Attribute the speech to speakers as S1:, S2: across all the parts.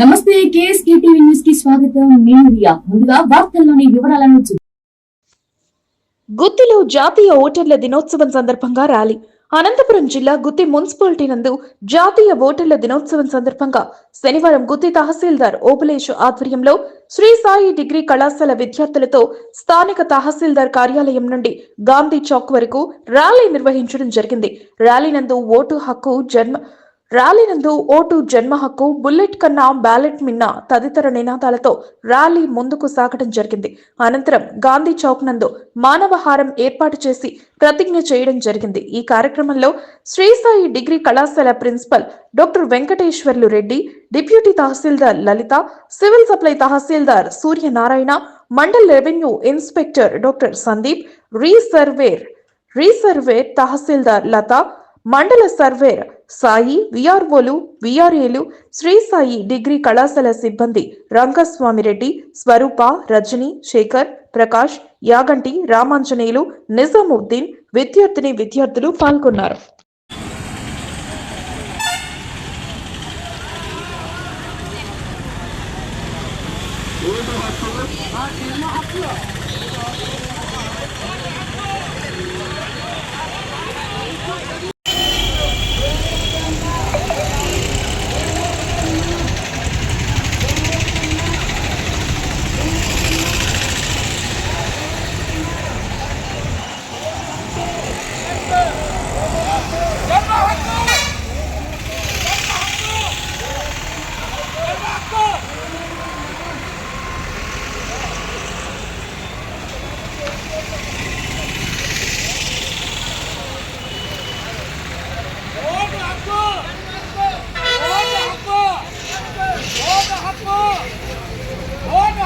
S1: నమస్తే KSK TV న్యూస్కి స్వాగతం. నేను రియా. ముందుగా వార్తల్లోని వివరాలను
S2: గుత్తిలో జాతీయ ఓటర్ల దినోత్సవం సందర్భంగా ర్యాలీ. అనంతపురం జిల్లా గుత్తి మున్సిపాలిటీ నందు జాతీయ ఓటర్ల దినోత్సవం సందర్భంగా శనివారం గుత్తి తహసీల్దార్ ఓబులేష్ ఆధ్వర్యంలో శ్రీ సాయి డిగ్రీ కళాశాల విద్యార్థులతో స్థానిక తహసీల్దార్ కార్యాలయం నుండి గాంధీ చౌక్ వరకు ర్యాలీ నిర్వహించడం జరిగింది. ర్యాలీ నందు ఓటు హక్కు జన్మ ర్యాలీ నందు ఓటు జన్మ హక్కు బుల్లెట్ కన్నా బ్యాలెట్ మిన్న తదితర నినాదాలతో ర్యాలీ ముందుకు సాగడం జరిగింది. అనంతరం గాంధీ చౌక్ నందు మానవహారం ఏర్పాటు చేసి ప్రతిజ్ఞ చేయడం జరిగింది. ఈ కార్యక్రమంలో శ్రీసాయి డిగ్రీ కళాశాల principal doctor Venkateswarlu Reddy deputy tahsildar Lalitha civil supply tahsildar Suryanarayana mandal revenue inspector doctor Sandeep resurveyor resurveyor tahsildar Latha మండల సర్వేర్ సాయి విఆర్ఓలు విఆర్ఏలు శ్రీ సాయి డిగ్రీ కళాశాల సిబ్బంది రంగస్వామిరెడ్డి స్వరూప రజని శేఖర్ ప్రకాష్ యాగంటి రామాంజనేయులు నిజాముద్దీన్ విద్యార్థిని విద్యార్థులు పాల్గొన్నారు.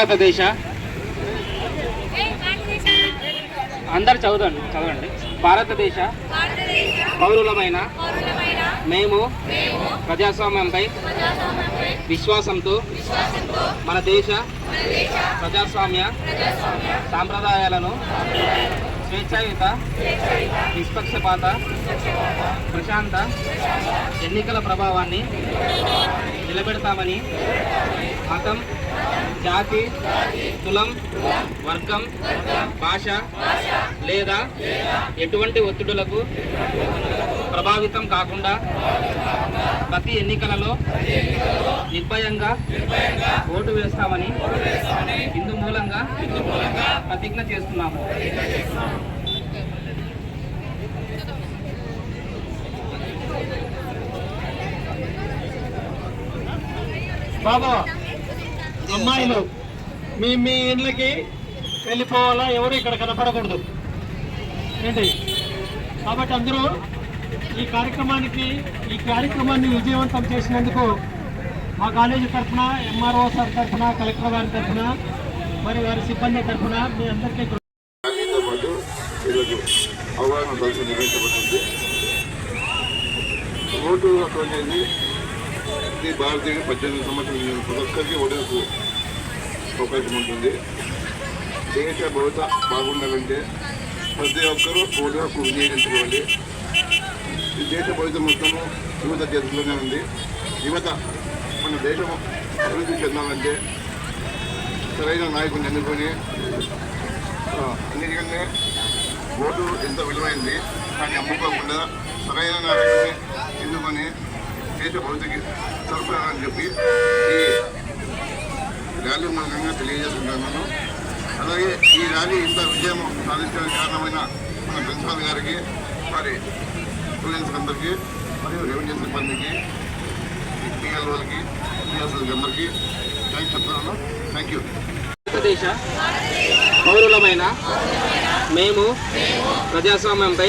S3: భారతదేశ అందరు చదవండి చదవండి. భారతదేశ పౌరులమైన మేము ప్రజాస్వామ్యంపై విశ్వాసంతో మన దేశ ప్రజాస్వామ్య సాంప్రదాయాలను స్వేచ్ఛాయుత నిష్పక్షపాత ప్రశాంత ఎన్నికల ప్రభావాన్ని నిలబెడతామని మతం జాతి కులం వర్గం భాష లేదా ఎటువంటి ఒత్తిడులకు ప్రభావితం కాకుండా ప్రతి ఎన్నికలలో నిర్భయంగా ఓటు వేస్తామని ఇందు మూలంగా ప్రతిజ్ఞ చేస్తున్నాము.
S4: బాబా అమ్మాయిలు మీ మీ ఇండ్లకి వెళ్ళిపోవాలా? ఎవరు ఇక్కడ కనపడకూడదు. ఏంటి? కాబట్టి అందరూ ఈ కార్యక్రమానికి ఈ కార్యక్రమాన్ని విజయవంతం చేసినందుకు మా కాలేజీ తరఫున ఎంఆర్ఓ సార్ తరఫున కలెక్టర్ గారి తరఫున మరి వారి సిబ్బంది తరఫున మీ అందరికీ
S5: అవగాహన నిర్వహించబడుతుంది. ఓటు హక్కు అనేది ప్రతి భారతీయ పద్దెనిమిది సంవత్సరాలు ప్రతి ఒక్కరికి ఓటు అవకాశం ఉంటుంది. దేశ భవిత బాగుండాలంటే ప్రతి ఒక్కరూ ఓటు హక్కు వినియోగించుకోవాలి. ఈ దేశ భవిత మొత్తము యువత చేతుల్లోనే ఉంది. యువత మన దేశం అభివృద్ధి చెందాలంటే సరైన నాయకుడిని ఎన్నుకొని అన్నిటికంటే ఓటు ఎంత విలువైంది కానీ అమ్ముకోకుండా సరైన నాయకుడిని ఎన్నుకొని చేసే భవితకి సరఫరాని చెప్పి ఈ ర్యాలీ మూలంగా తెలియజేసుకుంటున్నాను అలాగే ఈ ర్యాలీ ఇంత విజయం సాధించడానికి కారణమైన మన ప్రిన్సిపాల్ గారికి మరి స్టూడెంట్స్ అందరికీ మరియు రెవెన్యూ సిబ్బందికి పిఎల్ఓలకి పిఎస్ఎల్కి అందరికీ థ్యాంక్స్ చెప్తున్నాను థ్యాంక్ యూ.
S3: భారతదేశ పౌరులమైన మేము ప్రజాస్వామ్యంపై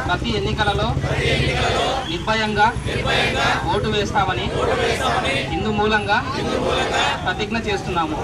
S3: ప్రతి ఎన్నికలలో నిర్భయంగా ఓటు వేస్తామని ఇందు మూలంగా ప్రతిజ్ఞ చేస్తున్నాము.